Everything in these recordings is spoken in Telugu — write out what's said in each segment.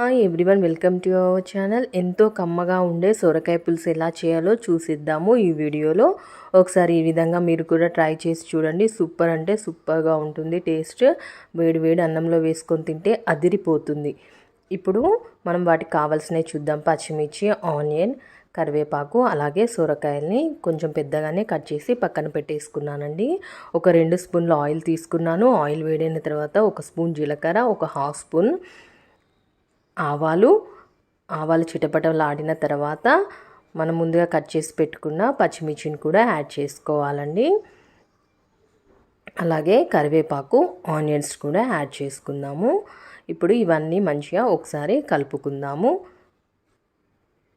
Hi everyone welcome to our channel ఎంతో కమ్మగా ఉండే సొరకాయ పులుసు ఎలా చేయాలో చూసిద్దాము ఈ వీడియోలో. ఒకసారి ఈ విధంగా మీరు కూడా ట్రై చేసి చూడండి. సూపర్ అంటే సూపర్గా ఉంటుంది టేస్ట్ వేడి వేడి అన్నంలో వేసుకొని తింటే అదిరిపోతుంది. ఇప్పుడు మనం వాటికి కావాల్సినవి చూద్దాం. పచ్చిమిర్చి ఆనియన్ కరివేపాకు అలాగే సొరకాయల్ని కొంచెం పెద్దగానే కట్ చేసి పక్కన పెట్టేసుకున్నానండి. ఒక రెండు స్పూన్ల ఆయిల్ తీసుకున్నాను. ఆయిల్ వేడైన తర్వాత ఒక స్పూన్ జీలకర్ర ఒక హాఫ్ స్పూన్ ఆవాలు ఆవాలు చిటపటలాడిన తర్వాత మనం ముందుగా కట్ చేసి పెట్టుకున్న పచ్చిమిర్చిని కూడా యాడ్ చేసుకోవాలండి. అలాగే కరివేపాకు ఆనియన్స్ కూడా యాడ్ చేసుకుందాము. ఇప్పుడు ఇవన్నీ మంచిగా ఒకసారి కలుపుకుందాము.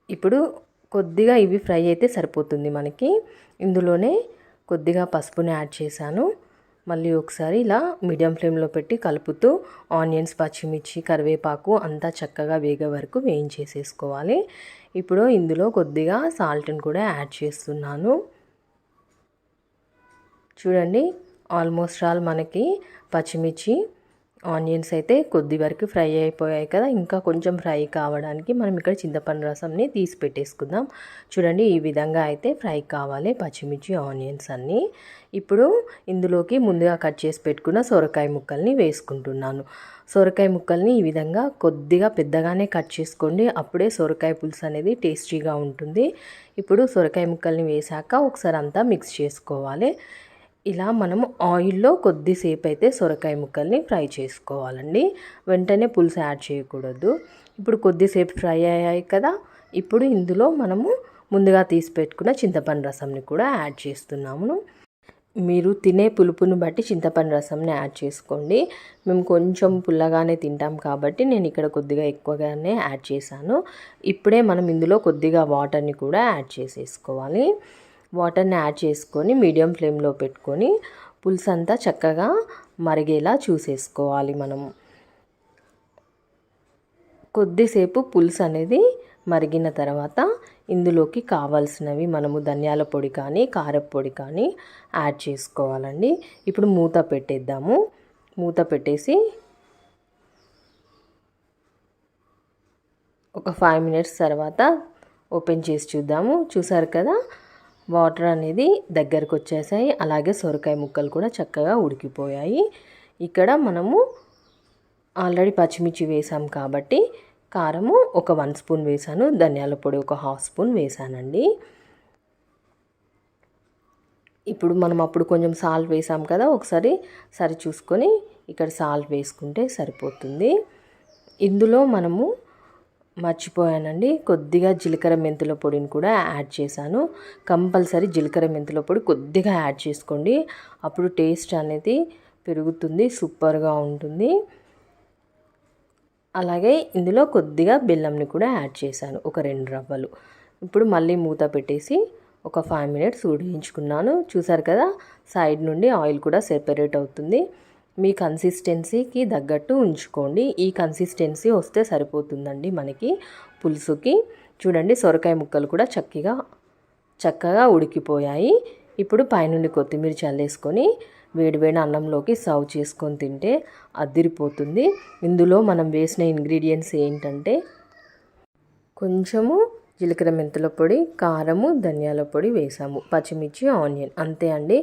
ఇప్పుడు కొద్దిగా ఇవి ఫ్రై అయితే సరిపోతుంది మనకి. ఇందులోనే కొద్దిగా పసుపుని యాడ్ చేశాను. మళ్ళీ ఒకసారి ఇలా మీడియం ఫ్లేమ్లో పెట్టి కలుపుతూ ఆనియన్స్ పచ్చిమిర్చి కరివేపాకు అంతా చక్కగా వేగే వరకు వేయించేసేసుకోవాలి. ఇప్పుడు ఇందులో కొద్దిగా సాల్ట్ని కూడా యాడ్ చేస్తున్నాను. చూడండి ఆల్మోస్ట్ ఆల్ మనకి పచ్చిమిర్చి ఆనియన్స్ అయితే కొద్ది వరకు ఫ్రై అయిపోయాయి కదా ఇంకా కొంచెం ఫ్రై కావడానికి మనం ఇక్కడ చింతపండు రసంని తీసి పెట్టేసుకుందాం. చూడండి ఈ విధంగా అయితే ఫ్రై కావాలి పచ్చిమిర్చి ఆనియన్స్ అన్నీ. ఇప్పుడు ఇందులోకి ముందుగా కట్ చేసి పెట్టుకున్న సొరకాయ ముక్కల్ని వేసుకుంటున్నాను. సొరకాయ ముక్కల్ని ఈ విధంగా కొద్దిగా పెద్దగానే కట్ చేసుకోండి అప్పుడే సొరకాయ పులుసు అనేది టేస్టీగా ఉంటుంది. ఇప్పుడు సొరకాయ ముక్కల్ని వేసాక ఒకసారి అంతా మిక్స్ చేసుకోవాలి. ఇలా మనం ఆయిల్లో కొద్దిసేపు అయితే సొరకాయ ముక్కల్ని ఫ్రై చేసుకోవాలండి. వెంటనే పులుసు యాడ్ చేయకూడదు. ఇప్పుడు కొద్దిసేపు ఫ్రై అయ్యాయి కదా ఇప్పుడు ఇందులో మనము ముందుగా తీసి పెట్టుకున్న చింతపండు రసంని కూడా యాడ్ చేస్తున్నాము. మీరు తినే పులుపును బట్టి చింతపండు రసంని యాడ్ చేసుకోండి. మేము కొంచెం పుల్లగానే తింటాం కాబట్టి నేను ఇక్కడ కొద్దిగా ఎక్కువగానే యాడ్ చేశాను. ఇప్పుడే మనం ఇందులో కొద్దిగా వాటర్ని కూడా యాడ్ చేసేసుకోవాలి. వాటర్ని యాడ్ చేసుకొని మీడియం ఫ్లేమ్లో పెట్టుకొని పులుసు అంతా చక్కగా మరిగేలా చూసేసుకోవాలి మనం. కొద్దిసేపు పులుసు అనేది మరిగిన తర్వాత ఇందులోకి కావాల్సినవి మనము ధనియాల పొడి కానీ కారపొడి కానీ యాడ్ చేసుకోవాలండి. ఇప్పుడు మూత పెట్టేద్దాము. మూత పెట్టేసి ఒక ఫైవ్ మినిట్స్ తర్వాత ఓపెన్ చేసి చూద్దాము. చూసారు కదా? వాటర్ అనేది దగ్గరకు వచ్చేసాయి అలాగే సొరకాయ ముక్కలు కూడా చక్కగా ఉడికిపోయాయి. ఇక్కడ మనము ఆల్రెడీ పచ్చిమిర్చి వేసాం కాబట్టి కారము ఒక వన్ స్పూన్ వేసాను. ధనియాల పొడి ఒక హాఫ్ స్పూన్ వేసానండి. ఇప్పుడు మనం అప్పుడు కొంచెం సాల్ట్ వేసాం కదా ఒకసారి సరి చూసుకొని ఇక్కడ సాల్ట్ వేసుకుంటే సరిపోతుంది. ఇందులో మనము మర్చిపోయానండి. కొద్దిగా జీలకర్ర మెంతుల పొడిని కూడా యాడ్ చేశాను. కంపల్సరీ జీలకర్ర మెంతుల పొడి కొద్దిగా యాడ్ చేసుకోండి. అప్పుడు టేస్ట్ అనేది పెరుగుతుంది సూపర్గా ఉంటుంది. అలాగే ఇందులో కొద్దిగా బెల్లంని కూడా యాడ్ చేశాను ఒక రెండు రవ్వలు. ఇప్పుడు మళ్ళీ మూత పెట్టేసి ఒక ఫైవ్ మినిట్స్ ఉడికించుకున్నాను. చూసారు కదా సైడ్ నుండి ఆయిల్ కూడా సెపరేట్ అవుతుంది. మీ కన్సిస్టెన్సీకి తగ్గట్టు ఉంచుకోండి. ఈ కన్సిస్టెన్సీ వస్తే సరిపోతుందండి మనకి పులుసుకి. చూడండి సొరకాయ ముక్కలు కూడా చక్కగా చక్కగా ఉడికిపోయాయి. ఇప్పుడు పైనుండి కొత్తిమీర చల్లేసుకొని వేడివేడి అన్నంలోకి సర్వ్ చేసుకొని తింటే అద్దిరిపోతుంది ఇందులో మనం వేసిన ఇంగ్రీడియంట్స్ ఏంటంటే కొంచెము జీలకర్ర మెంతుల పొడి కారము ధనియాల పొడి వేసాము. పచ్చిమిర్చి ఆనియన్ అంతే అండి.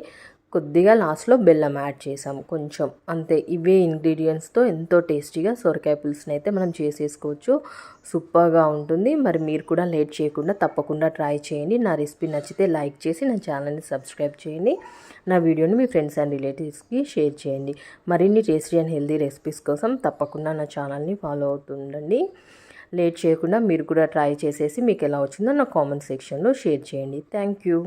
కొద్దిగా లాస్ట్లో బెల్లం యాడ్ చేసాం కొంచెం. అంతే ఇవే ఇంగ్రీడియంట్స్తో ఎంతో టేస్టీగా సొరకాయ పులుసుని అయితే మనం చేసేసుకోవచ్చు. సూపర్గా ఉంటుంది. మరి మీరు కూడా లేట్ చేయకుండా తప్పకుండా ట్రై చేయండి. నా రెసిపీ నచ్చితే లైక్ చేసి నా ఛానల్ని సబ్స్క్రైబ్ చేయండి. నా వీడియోని మీ ఫ్రెండ్స్ అండ్ రిలేటివ్స్కి షేర్ చేయండి. మరిన్ని టేస్టీ అండ్ హెల్దీ రెసిపీస్ కోసం తప్పకుండా నా ఛానల్ని ఫాలో అవుతుండండి. లేట్ చేయకుండా మీరు కూడా ట్రై చేసేసి మీకు ఎలా వచ్చిందో నా కామెంట్ సెక్షన్లో షేర్ చేయండి. Thank you.